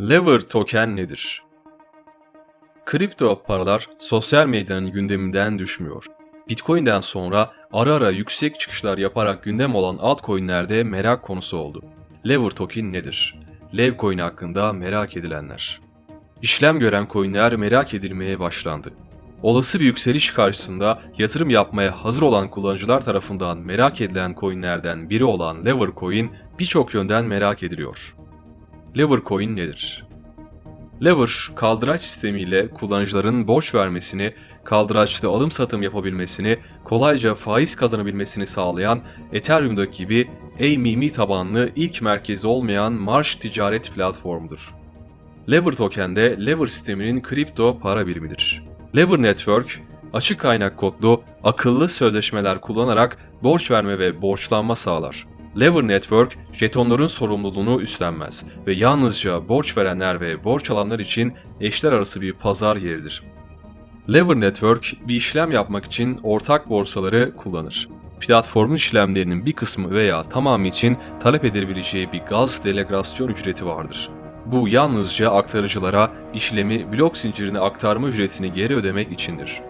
Lever token nedir? Kripto paralar sosyal medyanın gündeminden düşmüyor. Bitcoin'den sonra ara ara yüksek çıkışlar yaparak gündem olan altcoin'lerde merak konusu oldu. Lever token nedir? Lev coin hakkında merak edilenler. İşlem gören coin'ler merak edilmeye başlandı. Olası bir yükseliş karşısında yatırım yapmaya hazır olan kullanıcılar tarafından merak edilen coin'lerden biri olan Lever coin birçok yönden merak ediliyor. Lever coin nedir? Lever, kaldıraç sistemiyle kullanıcıların borç vermesini, kaldıraçlı alım satım yapabilmesini, kolayca faiz kazanabilmesini sağlayan Ethereum'daki gibi AMM tabanlı ilk merkezi olmayan marş ticaret platformudur. Lever token de Lever sisteminin kripto para birimidir. Lever Network, açık kaynak kodlu, akıllı sözleşmeler kullanarak borç verme ve borçlanma sağlar. Lever Network, jetonların sorumluluğunu üstlenmez ve yalnızca borç verenler ve borç alanlar için eşler arası bir pazar yeridir. Lever Network bir işlem yapmak için ortak borsaları kullanır. Platformun işlemlerinin bir kısmı veya tamamı için talep edilebileceği bir gaz delegasyon ücreti vardır. Bu yalnızca aktarıcılara işlemi blok zincirine aktarma ücretini geri ödemek içindir.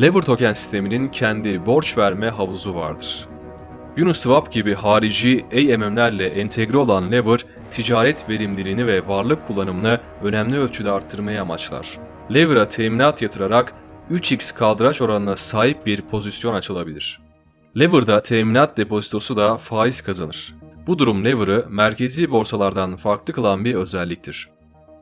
Lever token sisteminin kendi borç verme havuzu vardır. Uniswap gibi harici AMM'lerle entegre olan Lever, ticaret verimliliğini ve varlık kullanımını önemli ölçüde arttırmayı amaçlar. Lever'a teminat yatırarak 3x kaldıraç oranına sahip bir pozisyon açılabilir. Lever'da teminat depozitosu da faiz kazanır. Bu durum Lever'ı merkezi borsalardan farklı kılan bir özelliktir.